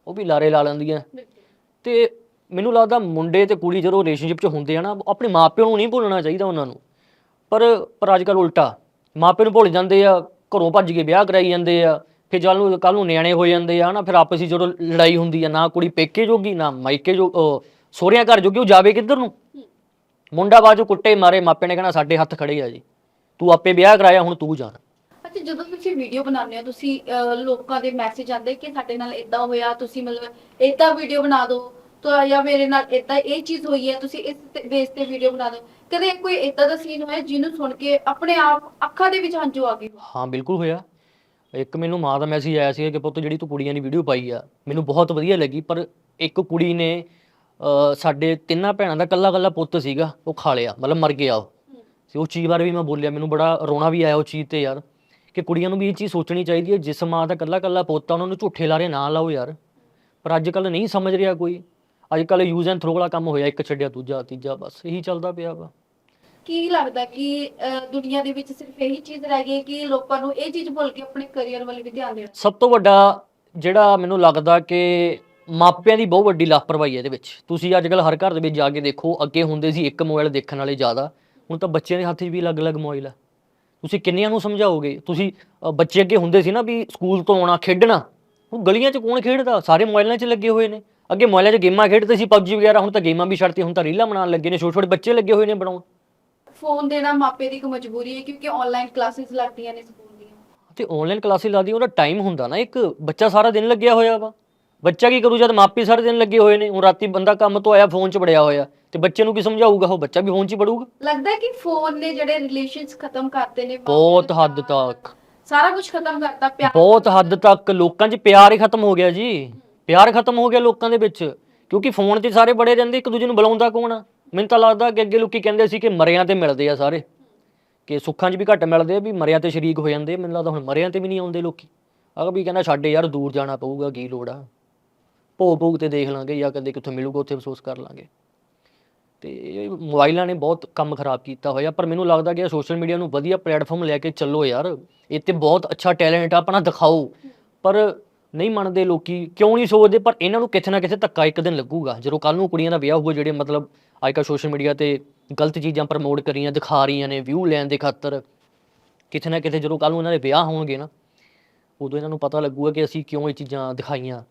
ਉਹ ਵੀ ਲਾਰੇ ਲਾ ਲੈਂਦੀਆਂ। ਤੇ ਮੈਨੂੰ ਲੱਗਦਾ ਮੁੰਡੇ ਤੇ ਕੁੜੀ ਜਦੋਂ ਰਿਲੇਸ਼ਨਸ਼ਿਪ 'ਚ ਹੁੰਦੇ ਆ ਨਾ, ਆਪਣੇ ਮਾਪਿਆਂ ਨੂੰ ਨਹੀਂ ਭੁੱਲਣਾ ਚਾਹੀਦਾ ਉਹਨਾਂ ਨੂੰ। ਪਰ ਪਰ ਅੱਜਕੱਲ ਉਲਟਾ। ਮਾਪਿਆਂ ਨੂੰ ਭੁੱਲ ਜਾਂਦੇ ਆ, ਘਰੋਂ ਭੱਜ ਕੇ ਵਿਆਹ ਕਰਾਈ ਜਾਂਦੇ ਆ, ਫਿਰ ਜਦ ਨੂੰ ਕੱਲ ਨੂੰ ਨਿਆਣੇ ਹੋ ਜਾਂਦੇ ਆ ਨਾ ਫਿਰ ਆਪਸ ਵਿੱਚ ਜਦੋਂ ਲੜਾਈ ਹੁੰਦੀ ਆ, ਨਾ ਕੁੜੀ ਪੇਕੇ ਜੋਗੀ, ਨਾ ਮਾਇਕੇ ਜੋ ਸੋਹਰਿਆਂ ਘਰ ਜੋਗੀ, ਉਹ ਜਾਵੇ ਕਿੱਧਰ ਨੂੰ? ਮੁੰਡਾ ਬਾਜੂ ਕੁੱਟੇ ਮਾਰੇ ਮਾਪੇ ਨੇ ਕਹਿਣਾ ਸਾਡੇ ਹੱਥ ਖੜੇ ਆ ਜੀ। ਤੂੰ ਆਪੇ ਵਿਆਹ ਕਰਾਇਆ, ਹੁਣ ਤੂੰ ਜਾਣ। ਅੱਛਾ ਜਦੋਂ ਤੁਸੀਂ ਵੀਡੀਓ ਬਣਾਉਂਦੇ ਹੋ ਤੁਸੀਂ ਅਹ, ਲੋਕਾਂ ਦੇ ਮੈਸੇਜ ਆਉਂਦੇ ਕਿ ਸਾਡੇ ਨਾਲ ਇਦਾਂ ਹੋਇਆ ਤੁਸੀਂ ਮਤਲਬ ਇਦਾਂ ਵੀਡੀਓ ਬਣਾ ਦਿਓ ਤਾਂ ਜਾਂ ਮੇਰੇ ਨਾਲ ਇਦਾਂ ਇਹ ਚੀਜ਼ ਹੋਈ ਹੈ ਤੁਸੀਂ ਇਸ ਬੇਸ ਤੇ ਵੀਡੀਓ ਬਣਾ ਦਿਓ ਕਦੇ ਕੋਈ ਇਦਾਂ ਦਾ ਸੀਨ ਹੋਇਆ ਜਿਹਨੂੰ ਸੁਣ ਕੇ ਆਪਣੇ ਆਪ ਅੱਖਾਂ ਦੇ ਵਿੱਚ ਹੰਝੂ ਆ ਗਏ? ਹਾਂ ਬਿਲਕੁਲ ਹੋਇਆ। ਇੱਕ ਮੈਨੂੰ ਮਾਂ ਦਾ ਮੈਸੇਜ ਆਇਆ ਸੀ ਕਿ ਪੁੱਤ ਜਿਹੜੀ ਤੂੰ ਕੁੜੀਆਂ ਦੀ ਵੀਡੀਓ ਪਾਈ ਆ ਮੈਨੂੰ ਬਹੁਤ ਵਧੀਆ ਲੱਗੀ ਪਰ ਇੱਕ ਕੁੜੀ ਨੇ ਅਹ, ਸਾਡੇ ਤਿੰਨਾਂ ਭੈਣਾਂ ਦਾ ਕੱਲਾ ਕੱਲਾ ਪੁੱਤ ਸੀਗਾ ਉਹ ਖਾ ਲਿਆ ਮਤਲਬ ਮਰ ਗਿਆ ਉਹ। ਤੇ ਉਹ ਚੀਜ਼ ਬਾਰੇ ਵੀ ਮੈਂ ਬੋਲਿਆ ਮੈਨੂੰ ਬੜਾ ਰੋਣਾ ਵੀ ਆਇਆ ਉਹ ਚੀਜ਼ ਤੇ ਯਾਰ। ਕਿ ਕੁੜੀਆਂ ਨੂੰ ਵੀ ਇਹ ਚੀਜ਼ ਸੋਚਣੀ ਚਾਹੀਦੀ ਹੈ ਜਿਸ ਮਾਂ ਦਾ ਕੱਲਾ ਕੱਲਾ ਪੁੱਤ ਉਹਨਾਂ ਨੂੰ ਝੂਠੇ ਲਾਰੇ ਨਾ ਲਾਓ ਯਾਰ। ਪਰ ਅੱਜ ਕੱਲ ਨਹੀਂ ਸਮਝ ਰਿਹਾ ਕੋਈ। ਅੱਜ ਕੱਲ ਯੂਜ਼ ਐਂਡ ਥਰੋ ਵਾਲਾ ਕੰਮ ਹੋਇਆ ਇੱਕ ਛੱਡਿਆ ਦੂਜਾ ਤੀਜਾ ਬਸ ਇਹੀ ਚੱਲਦਾ ਪਿਆ ਵਾ। ਕੀ ਲੱਗਦਾ ਕਿ ਅਹ, ਦੁਨੀਆ ਦੇ ਵਿੱਚ ਸਿਰਫ ਇਹੀ ਚੀਜ਼ ਰਹਿ ਗਈ ਹੈ ਕਿ ਲੋਕਾਂ ਨੂੰ ਇਹ ਚੀਜ਼ ਭੁੱਲ ਕੇ ਆਪਣੇ ਕੈਰੀਅਰ ਵੱਲ ਵੀ ਧਿਆਨ ਦੇਣਾ? ਸਭ ਤੋਂ ਵੱਡਾ ਜਿਹੜਾ ਮੈਨੂੰ ਲੱਗਦਾ ਕਿ ਮਾਪਿਆਂ ਦੀ ਬਹੁਤ ਵੱਡੀ ਲਾਪਰਵਾਹੀ ਹੈ ਇਹਦੇ ਵਿੱਚ। ਤੁਸੀਂ ਅੱਜ ਕੱਲ ਹਰ ਘਰ ਦੇ ਵਿੱਚ ਜਾ ਕੇ ਦੇਖੋ ਅੱਗੇ ਹੁੰਦੇ ਸੀ ਇੱਕ ਮੋਬਾਈਲ ਦੇਖਣ ਵਾਲੇ ਜ਼ਿਆਦਾ। ਹੁਣ ਤਾਂ ਬੱਚਿਆਂ ਦੇ ਹੱਥ 'ਚ ਵੀ ਅਲੱਗ-ਅਲੱਗ ਮੋਬਾਈਲ ਆ। ਤੁਸੀਂ ਕਿੰਨਿਆਂ ਨੂੰ ਸਮਝਾਓਗੇ? ਤੁਸੀਂ ਅ, ਬੱਚੇ ਅੱਗੇ ਹੁੰਦੇ ਸੀ ਨਾ ਵੀ ਸਕੂਲ ਤੋਂ ਆਉਣਾ ਖੇਡਣਾ। ਹੁਣ ਗਲੀਆਂ 'ਚ ਕੌਣ ਖੇਡਦਾ? ਸਾਰੇ ਮੋਬਾਈਲਾਂ 'ਚ ਲੱਗੇ ਹੋਏ ਨੇ। ਅੱਗੇ ਮੋਬਾਈਲਾਂ 'ਚ ਗੇਮਾਂ ਖੇਡਦੇ ਸੀ ਪਬਜੀ ਵਗੈਰਾ ਹੁਣ ਤਾਂ ਗੇਮਾਂ ਵੀ ਛੱਡਤੀਆਂ ਹੁਣ ਤਾਂ ਰੀਲਾਂ ਬਣਾਉਣ ਲੱਗੇ ਨੇ ਛੋਟੇ ਛੋਟੇ ਬੱਚੇ ਲੱਗੇ ਹੋਏ ਨੇ ਬਣਾਉਣ। ਫੋਨ ਦੇਣਾ ਮਾਪੇ ਦੀ ਇੱਕ ਮਜਬੂਰੀ ਹੈ ਕਿਉਂਕਿ ਆਨਲਾਈਨ ਕਲਾਸਿਸ ਲੱਗਦੀਆਂ ਨੇ ਸਕੂਲ ਦੀਆਂ। ਤੇ ਆਨਲਾਈਨ ਕਲਾਸਿਸ ਲਾਦੀ ਉਹਦਾ ਟਾਈਮ ਹੁੰਦਾ ਨਾ ਇੱਕ ਬੱਚਾ ਸਾਰਾ ਦਿਨ ਲੱਗਿਆ ਹੋਇਆ ਵਾ। ਬੱਚਾ ਕੀ ਕਰੂ ਜਦ ਮਾਪੇ ਸਾਰੇ ਦਿਨ ਲੱਗੇ ਹੋਏ ਨੇ ਹੁਣ ਰਾਤੀ ਬੰਦਾ ਕੰਮ ਤੋਂ ਆਇਆ ਫੋਨ 'ਚ ਵੜਿਆ ਹੋਇਆ ਤੇ ਬੱਚੇ ਨੂੰ ਕੀ ਸਮਝਾਊਗਾ ਉਹ? ਬੱਚਾ ਵੀ ਫੋਨ 'ਚ ਹੀ ਪੜੂਗਾ? ਲੱਗਦਾ ਹੈ ਕਿ ਫੋਨ ਨੇ ਜਿਹੜੇ ਰਿਲੇਸ਼ਨਸ ਖਤਮ ਕਰਤੇ ਨੇ ਬਹੁਤ ਹੱਦ ਤੱਕ। ਸਾਰਾ ਕੁਝ ਖਤਮ ਕਰਤਾ ਪਿਆਰ ਬਹੁਤ ਹੱਦ ਤੱਕ ਲੋਕਾਂ 'ਚ ਪਿਆਰ ਹੀ ਖਤਮ ਹੋ ਗਿਆ ਜੀ। ਪਿਆਰ ਖਤਮ ਹੋ ਗਿਆ ਲੋਕਾਂ ਦੇ ਵਿੱਚ ਕਿਉਂਕਿ ਫੋਨ ਤੇ ਸਾਰੇ ਬੜੇ ਰਹਿੰਦੇ ਇੱਕ ਦੂਜੇ ਨੂੰ ਬੁਲਾਉਂਦਾ ਕੌਣ ਆ? ਮੈਨੂੰ ਤਾਂ ਲੱਗਦਾ ਕਿ ਅੱਗੇ ਲੋਕੀ ਕਹਿੰਦੇ ਸੀ ਕਿ ਮਰਿਆਂ ਤੇ ਮਿਲਦੇ ਆ ਸਾਰੇ। ਕਿ ਸੁੱਖਾਂ 'ਚ ਵੀ ਘੱਟ ਮਿਲਦੇ ਆ ਵੀ ਮਰਿਆਂ ਤੇ ਸ਼ਰੀਕ ਹੋ ਜਾਂਦੇ ਆ। ਮੈਨੂੰ ਲੱਗਦਾ ਹੁਣ ਮਰਿਆਂ ਤੇ ਵੀ ਨਹੀਂ ਆਉਂਦੇ ਲੋਕੀ। ਅਗਰ ਵੀ ਕਹਿੰਦਾ ਸਾਡੇ ਯਾਰ ਦੂਰ ਜਾਣਾ ਪਊਗਾ ਕੀ ਲੋੜ ਆ? ਭੋਗ ਭੋਗ ਤੇ ਦੇਖ ਲਾਂਗੇ ਜਾਂ ਕਦੇ ਕਿੱਥੋਂ ਮਿਲੂਗਾ ਉੱਥੇ ਅਫਸੋਸ ਕਰ ਲਾਂਗੇ। ਤੇ ਇਹ ਮੋਬਾਈਲਾਂ ਨੇ ਬਹੁਤ ਕੰਮ ਖਰਾਬ ਕੀਤਾ ਹੋਇਆ, ਪਰ ਮੈਨੂੰ ਲੱਗਦਾ ਕਿ ਸੋਸ਼ਲ ਮੀਡੀਆ ਨੂੰ ਵਧੀਆ ਪਲੇਟਫਾਰਮ ਲੈ ਕੇ ਚੱਲੋ ਯਾਰ। ਇਹ ਤੇ ਬਹੁਤ ਅੱਛਾ ਟੈਲੈਂਟ ਆ, ਆਪਣਾ ਦਿਖਾਓ। ਪਰ ਨਹੀਂ ਮੰਨਦੇ ਲੋਕੀ, ਕਿਉਂ ਨਹੀਂ ਸੋਚਦੇ? ਪਰ ਇਹਨਾਂ ਨੂੰ ਕਿਤੇ ਨਾ ਕਿਤੇ ਧੱਕਾ ਇੱਕ ਦਿਨ ਲੱਗੂਗਾ। ਜਦੋਂ ਕੱਲ ਨੂੰ ਕੁੜੀਆਂ ਦਾ ਵਿਆਹ ਹੋਊਗਾ, ਜਿਹੜੇ ਮਤਲਬ ਅੱਜ ਕੱਲ੍ਹ ਸੋਸ਼ਲ ਮੀਡੀਆ ਤੇ ਗਲਤ ਚੀਜ਼ਾਂ ਪ੍ਰਮੋਟ ਕਰੀਆਂ ਦਿਖਾ ਰਹੀਆਂ ਨੇ ਵਿਊ ਲੈਣ ਦੇ ਖਾਤਰ ਕਿਤੇ ਨਾ ਕਿਤੇ ਜਦੋਂ ਕੱਲ ਨੂੰ ਇਹਨਾਂ ਦੇ ਵਿਆਹ ਹੋਣਗੇ ਨਾ, ਉਦੋਂ ਇਹਨਾਂ ਨੂੰ ਪਤਾ ਲੱਗੂਗਾ ਕਿ ਅਸੀਂ ਕਿਉਂ ਇਹ ਚੀਜ਼ਾਂ ਦਿਖਾਈਆਂ।